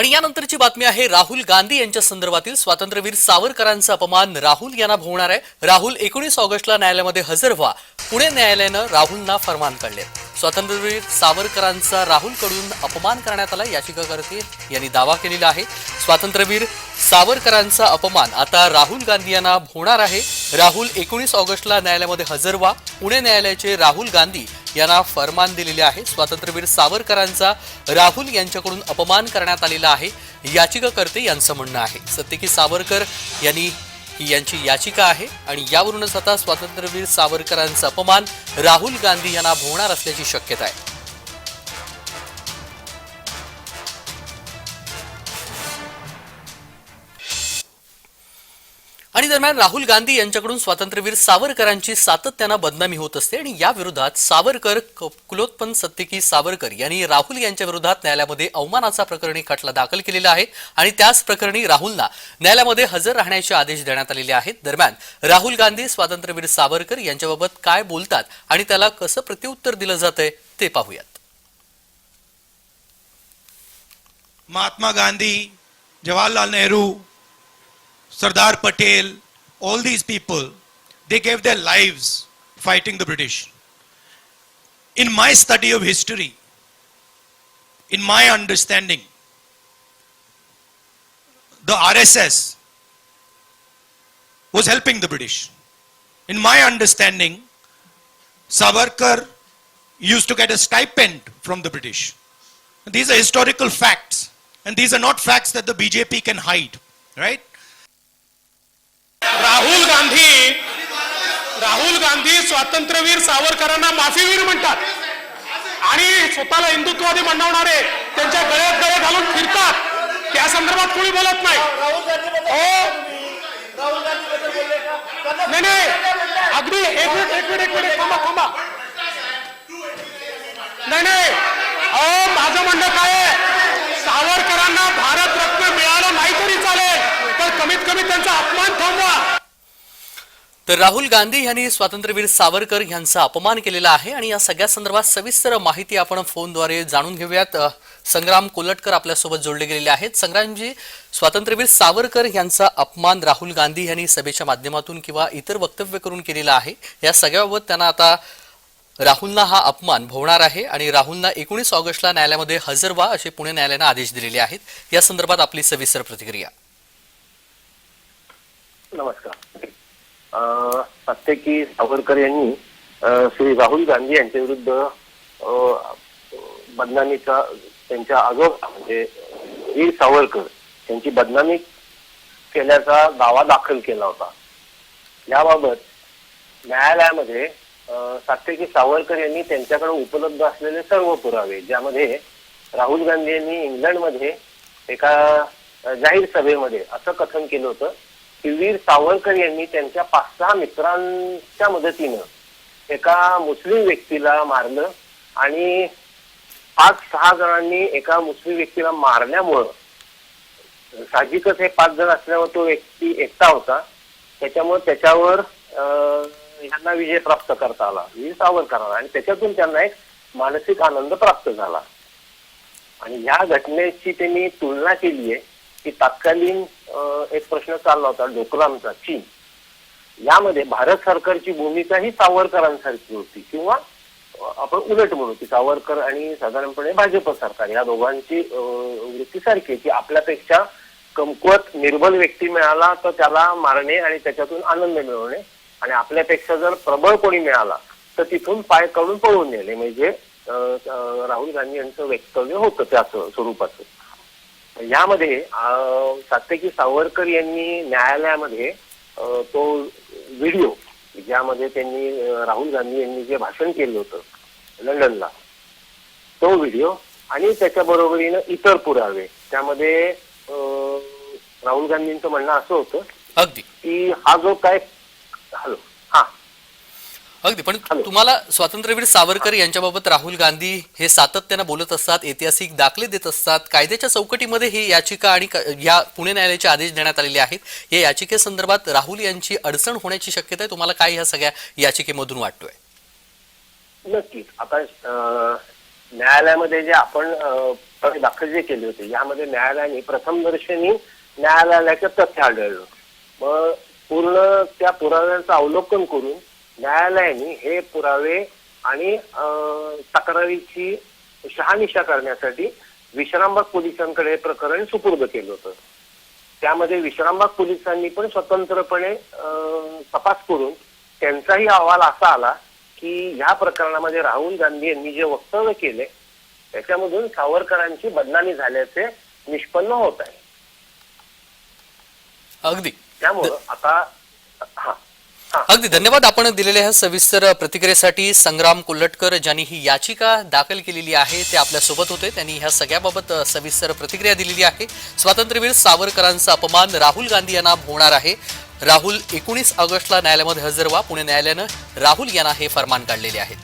आणि यानंतरची बातमी आहे राहुल गांधी यांच्या संदर्भातील स्वातंत्र्यवीर सावरकरांचा अपमान राहुल यांना भोवणार आहे. राहुल एकोणीस ऑगस्टला न्यायालयामध्ये हजर व्हा. पुणे न्यायालयानं राहुलना फरमान काढले. स्वातंत्र्यवीर सावरकरांचा राहुलकडून अपमान करण्यात आला याचिकाकर्ते यांनी दावा केलेला आहे. स्वातंत्र्यवीर सावरकरांचा अपमान आता राहुल गांधी यांना होणार आहे. राहुल एकोणीस ऑगस्टला न्यायालयामध्ये हजर व्हा. पुणे न्यायालयाचे राहुल गांधी यांना फरमान दिलेले आहे. स्वातंत्र्यवीर सावरकरांचा राहुल यांच्याकडून अपमान करण्यात आलेला आहे. याचिकाकर्ते यांचं म्हणणं आहे. सत्य की सावरकर यांनी ही यांची याचिका आहे आणि यावरूनच आता स्वातंत्र्यवीर सावरकरांचा अपमान राहुल गांधी यांना भोवणार असल्याची शक्यता आहे. आणि दरम्यान राहुल गांधी यांच्याकडून स्वातंत्र्यवीर सावरकरांची सातत्यानं बदनामी होत असते आणि या विरोधात सावरकर कुलोत्पन्न सत्तिकी सावरकर यांनी राहुल यांच्या विरोधात न्यायालयामध्ये अवमानाचा प्रकरणी खटला दाखल केलेला आहे आणि त्याच प्रकरणी राहुलना न्यायालयामध्ये हजर राहण्याचे आदेश देण्यात आलेले आहेत. दरम्यान राहुल गांधी स्वातंत्र्यवीर सावरकर यांच्याबाबत काय बोलतात आणि त्याला कसं प्रत्युत्तर दिलं जातंय ते पाहूयात. Mahatma Gandhi Jawaharlal Nehru Sardar Patel, all these people, they gave their lives fighting the British. In my study of history, in my understanding, the RSS was helping the British. In my understanding, Savarkar used to get a stipend from the British. These are historical facts, and these are not facts that the BJP can hide, right? Rahul Gandhi Rahul Gandhi स्वातंत्र्यवीर सावरकरांना माफीवीर म्हणतात. आणि स्वतःला हिंदुत्ववादी बनवणारे त्यांच्या गळ्यात गळे घालून फिरतात. त्या संदर्भात कोणी बोलत नाही. हो. नाही नाही. अगदी एक मिनिट एक मिनिट एक मिनिट. थांबा थांबा. नाही नाही. अहो माझं म्हणणं काय आहे सावरकरांना भारत रत्न मिळालं नाही तरी चालेल पण कमीत कमी त्यांचा अपमान थांबवा. तर राहुल गांधी यांनी स्वातंत्र्यवीर सावरकर यांचा अपमान केलेला आहे आणि या सगळ्या संदर्भात सविस्तर माहिती आपण फोनद्वारे जाणून घेऊयात. संग्राम कोलटकर आपल्यासोबत जोडले गेलेले आहेत. संग्रामजी स्वातंत्र्यवीर सावरकर यांचा अपमान राहुल गांधी यांनी सभेच्या माध्यमातून किंवा इतर वक्तव्य करून केलेला आहे. या सगळ्याबाबत त्यांना आता राहुलना हा अपमान भोवणार आहे आणि राहुलना एकोणीस ऑगस्टला न्यायालयामध्ये हजर व्हा असे पुणे न्यायालयानं आदेश दिलेले आहेत. या संदर्भात आपली सविस्तर प्रतिक्रिया. नमस्कार. प्रत्येकी सावरकर यांनी श्री राहुल गांधी यांच्या विरुद्ध बदनामीचा त्यांच्या आजोबा म्हणजे वीर सावरकर यांची बदनामी केल्याचा दावा दाखल केला होता. याबाबत न्यायालयामध्ये अ, सात्यकी सावरकर यांनी त्यांच्याकडे उपलब्ध असलेले सर्व पुरावे ज्यामध्ये राहुल गांधी यांनी इंग्लंडमध्ये एका जाहीर सभेमध्ये असं कथन केलं होतं की वीर सावरकर यांनी त्यांच्या पाच सहा मित्रांच्या मदतीनं एका मुस्लिम व्यक्तीला मारलं आणि पाच सहा जणांनी एका मुस्लिम व्यक्तीला मारल्यामुळं साहजिकच हे पाच जण असल्यामुळे तो व्यक्ती एकटा होता. त्याच्यामुळे त्याच्यावर अं, विजय प्राप्त करता आला वीर सावरकरांना आणि त्याच्यातून त्यांना एक मानसिक आनंद प्राप्त झाला. आणि या घटनेची त्यांनी तुलना केली आहे की तत्कालीन एक प्रश्न चालला होता डोकलामचा चीन. यामध्ये भारत सरकारची भूमिका ही सावरकरांसारखी होती किंवा आपण उलट म्हणू की सावरकर आणि साधारणपणे भाजप सरकार या दोघांची वृत्ती सारखी आहे की आपल्यापेक्षा कमकुवत निर्बल व्यक्ती मिळाला तर त्याला मारणे आणि त्याच्यातून आनंद मिळवणे आणि आपल्यापेक्षा जर प्रबळ कोणी मिळाला तर तिथून पाय काढून पळून नेले म्हणजे राहुल गांधी यांचं वक्तव्य होतं त्याच स्वरूपाचं. यामध्ये सात्यकी सावरकर यांनी न्यायालयामध्ये तो व्हिडिओ ज्यामध्ये त्यांनी राहुल गांधी यांनी जे भाषण केलं होतं लंडनला तो व्हिडिओ आणि त्याच्या बरोबरीनं इतर पुरावे. त्यामध्ये राहुल गांधींचं म्हणणं असं होतं की हा जो काय हॅलो. अगदी. पण हॅलो. तुम्हाला स्वातंत्र्यवीर सावरकर यांच्याबाबत राहुल गांधी हे सातत्यानं बोलत असतात ऐतिहासिक दाखले देत असतात कायद्याच्या चौकटीमध्ये ही याचिका आणि या पुणे न्यायालयाचे आदेश देण्यात आलेले आहेत. या याचिकेसंदर्भात राहुल यांची अडचण होण्याची शक्यता आहे. तुम्हाला काय ह्या सगळ्या याचिकेमधून वाटतोय? नक्कीच. आता न्यायालयामध्ये जे आपण दाखल जे केले होते यामध्ये न्यायालयाने प्रथमदर्शनी न्यायालयाचे तथ्य आढळलं. मग पूर्ण त्या पुराव्यांचं अवलोकन करून न्यायालयाने हे पुरावे आणि तक्रारीची शहानिशा करण्यासाठी विश्रामबाग पोलिसांकडे हे प्रकरण सुपूर्द केलं होतं. त्यामध्ये विश्रामबाग पोलिसांनी पण स्वतंत्रपणे तपास करून त्यांचाही अहवाल असा आला की ह्या प्रकरणामध्ये राहुल गांधी यांनी जे वक्तव्य केले त्याच्यामधून सावरकरांची बदनामी झाल्याचे निष्पन्न होत आहे. अगदी. त्यामुळं आता हा. अगदी धन्यवाद आपण दिलेल्या ह्या सविस्तर प्रतिक्रियेसाठी संग्राम कोल्हटकर ज्यांनी ही याचिका दाखल केलेली आहे ते आपल्यासोबत होते. त्यांनी ह्या सगळ्याबाबत सविस्तर प्रतिक्रिया दिलेली आहे. स्वातंत्र्यवीर सावरकरांचा अपमान राहुल गांधी यांना होणार आहे. राहुल एकोणीस ऑगस्टला न्यायालयामध्ये हजर व्हा. पुणे न्यायालयानं राहुल यांना हे फरमान काढलेले आहे